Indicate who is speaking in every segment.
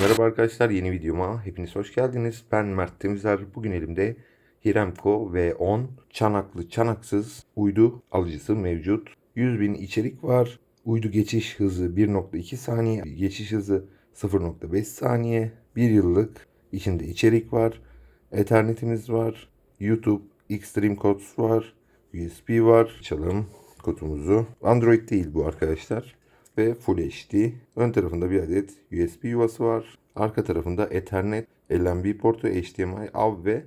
Speaker 1: Merhaba arkadaşlar yeni videoma hepiniz hoş geldiniz. Ben Mert Temizler. Bugün elimde Hiremko V10 çanaklı çanaksız uydu alıcısı mevcut. 100.000 içerik var. Uydu geçiş hızı 1.2 saniye, geçiş hızı 0.5 saniye. 1 yıllık içinde içerik var. Ethernet'imiz var. YouTube, Extreme Codes var. USB var. Açalım kodumuzu. Android değil bu arkadaşlar ve Full HD. Ön tarafında bir adet USB yuvası var. Arka tarafında Ethernet, LNB portu, HDMI, AV ve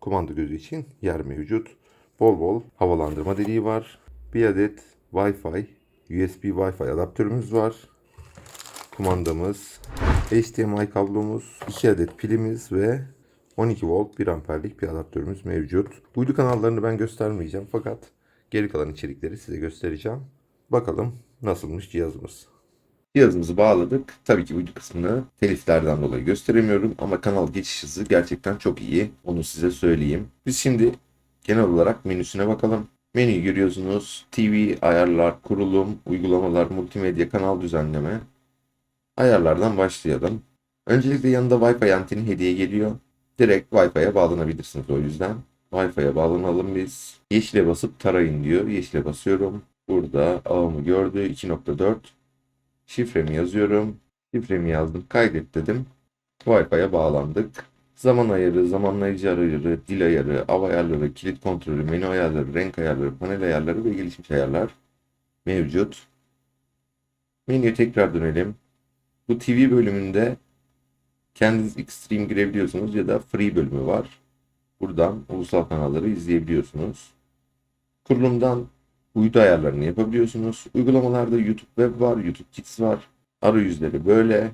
Speaker 1: kumanda gözü için yer mevcut. Bol bol havalandırma deliği var. Bir adet Wi-Fi, USB Wi-Fi adaptörümüz var. Kumandamız, HDMI kablomuz, 2 adet pilimiz ve 12 volt 1 amperlik bir adaptörümüz mevcut. Uydu kanallarını ben göstermeyeceğim fakat geri kalan içerikleri size göstereceğim. Bakalım nasılmış cihazımız. Cihazımızı bağladık. Tabii ki uydu kısmını teliflerden dolayı gösteremiyorum ama kanal geçiş hızı gerçekten çok iyi. Onu size söyleyeyim. Biz şimdi genel olarak menüsüne bakalım. Menüyü görüyorsunuz. TV, ayarlar, kurulum, uygulamalar, multimedya, kanal düzenleme. Ayarlardan başlayalım. Öncelikle yanında Wi-Fi anteni hediye geliyor. Direkt Wi-Fi'ye bağlanabilirsiniz o yüzden. Wi-Fi'ye bağlanalım biz. Yeşile basıp tarayın diyor. Yeşile basıyorum. Burada ağımı gördü. 2.4. Şifremi yazıyorum. Şifremi yazdım. Kaydet dedim. Wi-Fi'ye bağlandık. Zaman ayarı, zamanlayıcı ayarı, dil ayarı, av ayarları, kilit kontrolü, menü ayarları, renk ayarları, panel ayarları ve gelişmiş ayarlar mevcut. Menüye tekrar dönelim. Bu TV bölümünde kendiniz Extreme girebiliyorsunuz ya da Free bölümü var. Buradan ulusal kanalları izleyebiliyorsunuz. Kurulumdan uydu ayarlarını yapabiliyorsunuz. Uygulamalarda YouTube Web var, YouTube Kids var. Arayüzleri böyle.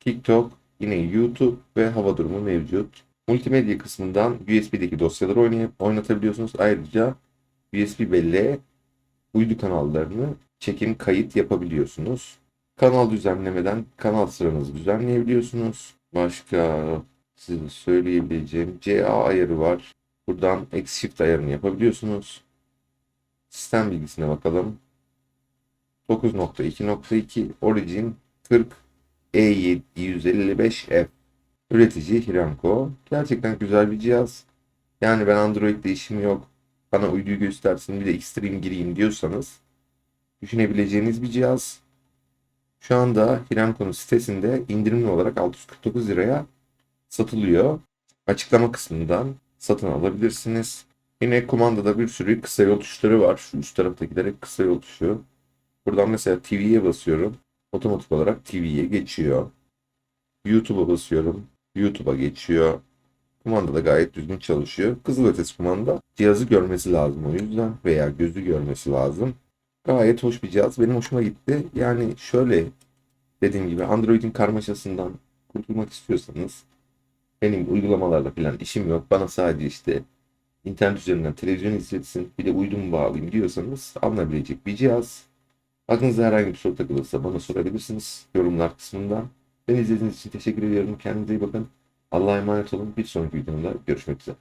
Speaker 1: TikTok, yine YouTube ve hava durumu mevcut. Multimedya kısmından USB'deki dosyaları oynayıp oynatabiliyorsunuz. Ayrıca USB belleğe uydu kanallarını çekim kayıt yapabiliyorsunuz. Kanal düzenlemeden kanal sıranızı düzenleyebiliyorsunuz. Başka size söyleyebileceğim CA ayarı var. Buradan X Shift ayarını yapabiliyorsunuz. Sistem bilgisine bakalım. 9.2.2 Origin 40 E755F Üretici Hiranko. Gerçekten güzel bir cihaz. Yani ben Android'de işim yok. Bana uyduyu göstersin bir de Extreme gireyim diyorsanız düşünebileceğiniz bir cihaz. Şu anda Hiranko'nun sitesinde indirimli olarak 649 liraya satılıyor. Açıklama kısmından satın alabilirsiniz. Yine kumandada bir sürü kısa yol tuşları var. Şu üst taraftakiler hep kısa yol tuşu. Buradan mesela TV'ye basıyorum. Otomatik olarak TV'ye geçiyor. YouTube'a basıyorum. YouTube'a geçiyor. Kumanda da gayet düzgün çalışıyor. Kızılötesi kumanda cihazı görmesi lazım o yüzden veya gözü görmesi lazım. Gayet hoş bir cihaz. Benim hoşuma gitti. Yani şöyle dediğim gibi Android'in karmaşasından kurtulmak istiyorsanız benim uygulamalarla falan işim yok. Bana sadece işte internet üzerinden televizyon izletsin bir de uydumu bağlayayım diyorsanız alınabilecek bir cihaz. Aklınıza herhangi bir soru takılırsa bana sorabilirsiniz yorumlar kısmında. Beni izlediğiniz için teşekkür ediyorum. Kendinize iyi bakın. Allah'a emanet olun. Bir sonraki videomda görüşmek üzere.